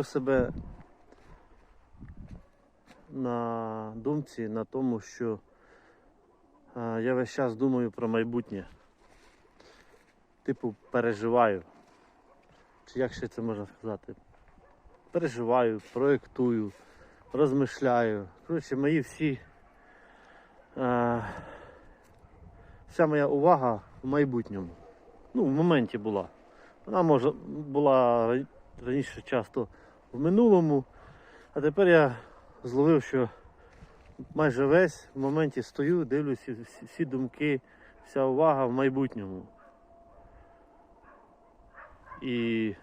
зловив себе на думці на тому, що е, я весь час думаю про майбутнє. Типу, переживаю. Чи як ще це можна сказати? Переживаю, проєктую, розмишляю. Коротше, мої всі. Е, вся моя увага в майбутньому. Ну, в моменті була. Вона може була раніше часто в минулому, а тепер я зловив, що майже весь в моменті стою, дивлюся всі, думки, вся увага в майбутньому. І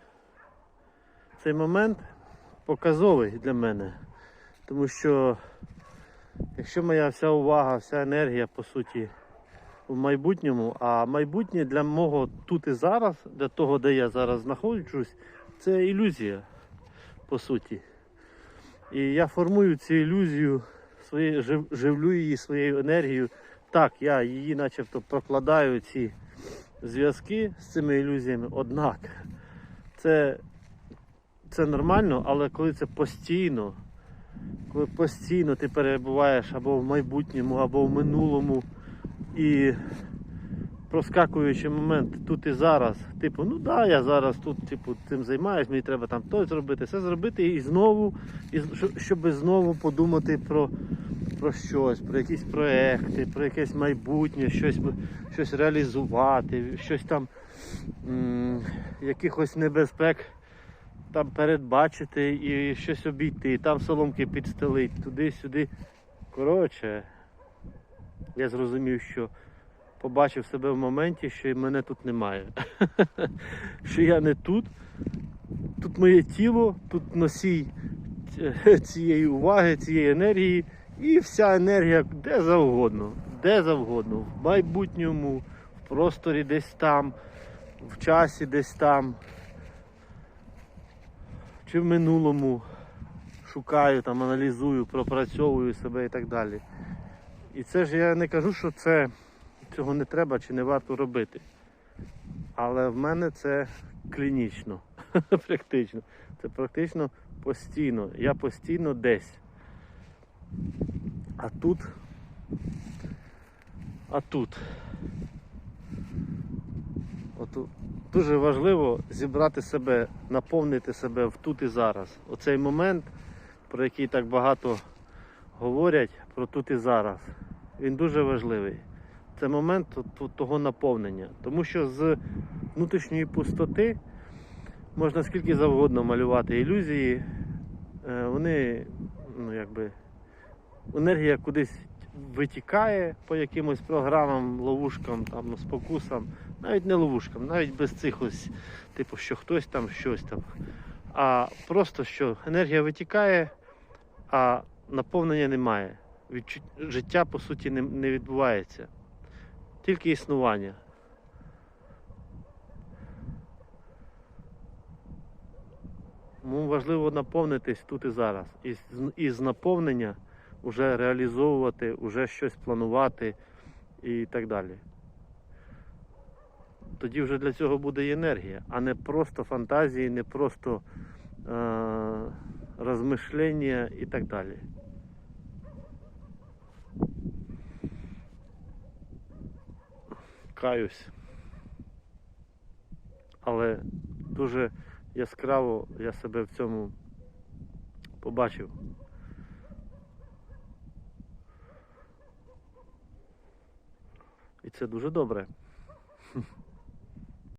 цей момент показовий для мене, тому що якщо моя вся увага, вся енергія, по суті, в майбутньому, а майбутнє для мого тут і зараз, для того, де я зараз знаходжусь, це ілюзія, по суті. І я формую цю ілюзію, своє, жив- живлю її своєю енергією. Так, я її начебто прокладаю ці зв'язки з цими ілюзіями, однак це, це нормально, але коли це постійно, коли постійно ти перебуваєш або в майбутньому, або в минулому, і проскакуючи момент тут і зараз, типу, ну да, я зараз тут типу, цим займаюсь, мені треба там то зробити, все зробити, і знову, і, щоб- знову подумати про, про щось, про якісь проекти, про якесь майбутнє, щось, щось реалізувати, щось там м, якихось небезпек там передбачити і щось обійти, там соломки підстелити, туди-сюди. Коротше, я зрозумів, що побачив себе в моменті, що мене тут немає. що я не тут. Тут моє тіло, тут носій ці- цієї уваги, цієї енергії. І вся енергія де завгодно, де завгодно, в майбутньому, в просторі десь там, в часі десь там, чи в минулому шукаю, там, аналізую, пропрацьовую себе і так далі. І це ж я не кажу, що це цього не треба чи не варто робити. Але в мене це клінічно, практично. Це практично постійно. Я постійно десь. А тут. А тут. От дуже важливо зібрати себе, наповнити себе в тут і зараз. Оцей момент, про який так багато говорять, про тут і зараз. Він дуже важливий. Це момент того наповнення. Тому що з внутрішньої пустоти можна скільки завгодно малювати ілюзії. Е, Вони, ну якби, енергія кудись витікає по якимось програмам, ловушкам, там, спокусам, навіть не ловушкам, навіть без цих ось, типу, що хтось там щось там. А просто що енергія витікає, а наповнення немає. Життя по суті не відбувається. Тільки існування. Тому важливо наповнитись тут і зараз. І і з наповнення вже реалізовувати, вже щось планувати і так далі. Тоді вже для цього буде і енергія, а не просто фантазії, не просто е- розмишлення і так далі. Каюсь. Але дуже яскраво я себе в цьому побачив. І це дуже добре.